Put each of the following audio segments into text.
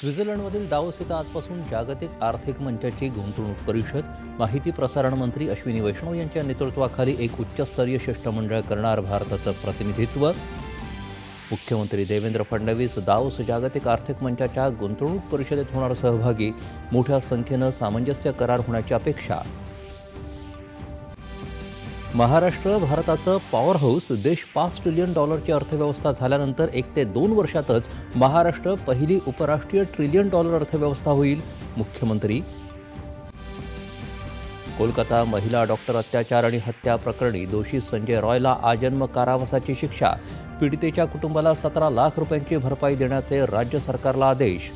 स्वित्झर्लंडमधील दावोस इथं आजपासून जागतिक आर्थिक मंचाची गुंतवणूक परिषद माहिती प्रसारण मंत्री अश्विनी वैष्णव यांच्या नेतृत्वाखाली एक उच्चस्तरीय शिष्टमंडळ करणार भारताचं प्रतिनिधित्व. मुख्यमंत्री देवेंद्र फडणवीस दावोस जागतिक आर्थिक मंचाच्या गुंतवणूक परिषदेत होणार सहभागी मोठ्या संख्येनं सामंजस्य करार होण्याची अपेक्षा महाराष्ट्र भारताचं पॉवर हाऊस देश पाच ट्रिलियन डॉलरची अर्थव्यवस्था झाल्यानंतर एक ते दोन वर्षातच महाराष्ट्र पहिली उपराष्ट्रीय ट्रिलियन डॉलर अर्थव्यवस्था होईल. मुख्यमंत्री कोलकाता महिला डॉक्टर अत्याचार आणि हत्या प्रकरणी दोषी संजय रॉयला आजन्म कारावासाची शिक्षा. पीडितेच्या कुटुंबाला सतरा लाख रुपयांची भरपाई देण्याचे राज्य सरकारला आदेश.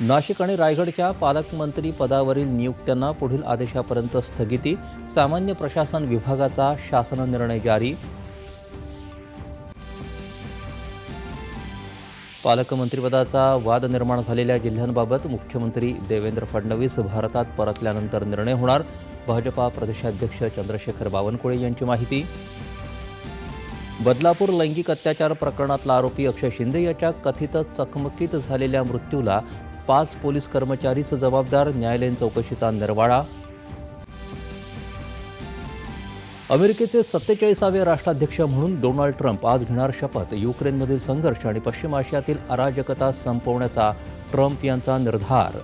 नाशिक आणि रायगडच्या पालकमंत्री पदावरील नियुक्त्यांना पुढील आदेशापर्यंत स्थगिती सामान्य प्रशासन विभागाचा शासन निर्णय जारी. पालकमंत्रीपदाचा वाद निर्माण झालेल्या जिल्ह्यांबाबत मुख्यमंत्री देवेंद्र फडणवीस भारतात परतल्यानंतर निर्णय होणार. भाजपा प्रदेशाध्यक्ष चंद्रशेखर बावनकुळे यांची माहिती. बदलापूर लैंगिक अत्याचार प्रकरणातला आरोपी अक्षय शिंदे याच्या कथित चकमकीत झालेल्या मृत्यूला पाच पोलीस कर्मचारीच जबाबदार न्यायालयीन चौकशीचा निर्वाळा. अमेरिकेचे सत्तेचाळीसावे राष्ट्राध्यक्ष म्हणून डोनाल्ड ट्रम्प आज घेणार शपथ. युक्रेनमधील संघर्ष आणि पश्चिम आशियातील अराजकता संपवण्याचा ट्रम्प यांचा निर्धार.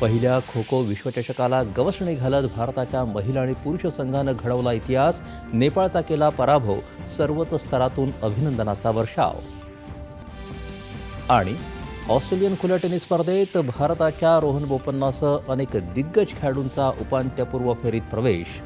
पहिल्या खो खो विश्वचषकाला गवसणी घालत भारताच्या महिला आणि पुरुष संघानं घडवला इतिहास. नेपाळचा केला पराभव. सर्वच स्तरातून अभिनंदनाचा वर्षाव. आणि ऑस्ट्रेलियन खुल्या टेनिस स्पर्धेत भारताच्या रोहन बोपन्नासह अनेक दिग्गज खेळाडूंचा उपांत्यपूर्व फेरीत प्रवेश